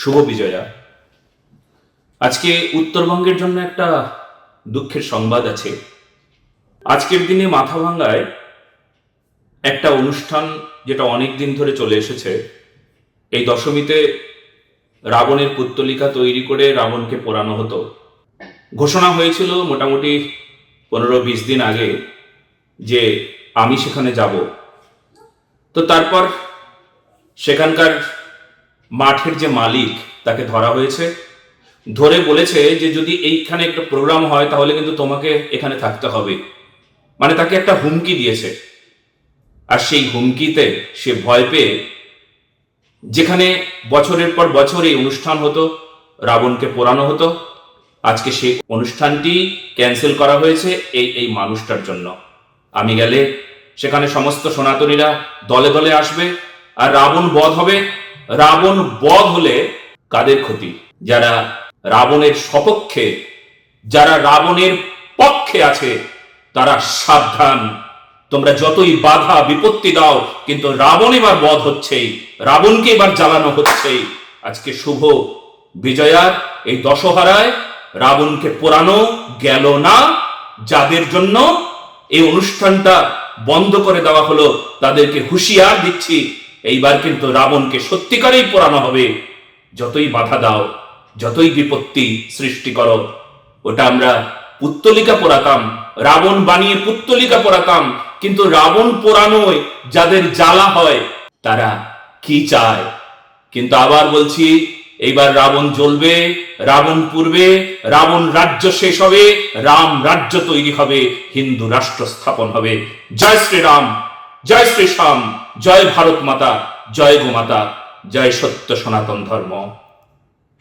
শুভ বিজয়া। আজকে উত্তরবঙ্গের জন্য একটা দুঃখের সংবাদ আছে। আজকের দিনে মাথা ভাঙ্গায় একটা অনুষ্ঠান যেটা অনেক দিন ধরে চলে এসেছে। এই দশমীতে রাবণের পুত্তলিকা তৈরি করে রাবণকে পোড়ানো হতো। ঘোষণা হয়েছিল মোটামুটি পনেরো বিশ দিন আগে যে আমি সেখানে যাব। তো তারপর সেখানকার মাঠের যে মালিক তাকে ধরা হয়েছে। ধরে বলেছে যে যদি এইখানে একটা প্রোগ্রাম হয় তাহলে কিন্তু তোমাকে এখানে থাকতে হবে। মানে তাকে একটা হুমকি দিয়েছে। আর সেই হুমকিতে সে ভয় পেয়ে যেখানে বছরের পর বছর এই অনুষ্ঠান হতো, রাবণকে পোড়ানো হতো, আজকে সেই অনুষ্ঠানটি ক্যান্সেল করা হয়েছে এই এই মানুষটার জন্য। আমি গেলে সেখানে সমস্ত সনাতনীরা দলে দলে আসবে আর রাবণ বধ হবে। রাবণ বধ হলে কাদের ক্ষতি? যারা রাবণের সপক্ষে, যারা রাবণের পক্ষে আছে, তারা সাবধান। তোমরা যতই বাধা, বিপত্তি দাও, কিন্তু রাবণ এবার বধ হচ্ছেই, রাবণকে এবার জ্বালানো হচ্ছেই। আজকে শুভ বিজয়ার এই দশহারায় রাবণকে পোড়ানো গেল না? যাদের জন্য এই অনুষ্ঠানটা বন্ধ করে দেওয়া হলো, তাদেরকে হুঁশিয়ার দিচ্ছি। এইবার কিন্তু রাবণকে সত্যিকারেই পোড়ানো হবে। যতই বাধা দাও, যতই বিপত্তি সৃষ্টি করো, ওটা আমরা পুত্তলিকা পোড়াতাম, রাবণ বানিয়ে পুত্তলিকা পোড়াতাম, কিন্তু রাবণ পোড়ানোয় যাদের জ্বালা হয়, তারা কি চায়? কিন্তু আবার বলছি, এইবার রাবণ জ্বলবে, রাবণ পূর্বে রাবণ রাজ্য শেষ হবে, রাম রাজ্য তৈরি হবে, হিন্দু রাষ্ট্র স্থাপন হবে। জয় শ্রীরাম, জয় শ্রী শ্যাম জয় ভারত মাতা জয় গোমাতা জয় সত্য সনাতন ধর্ম।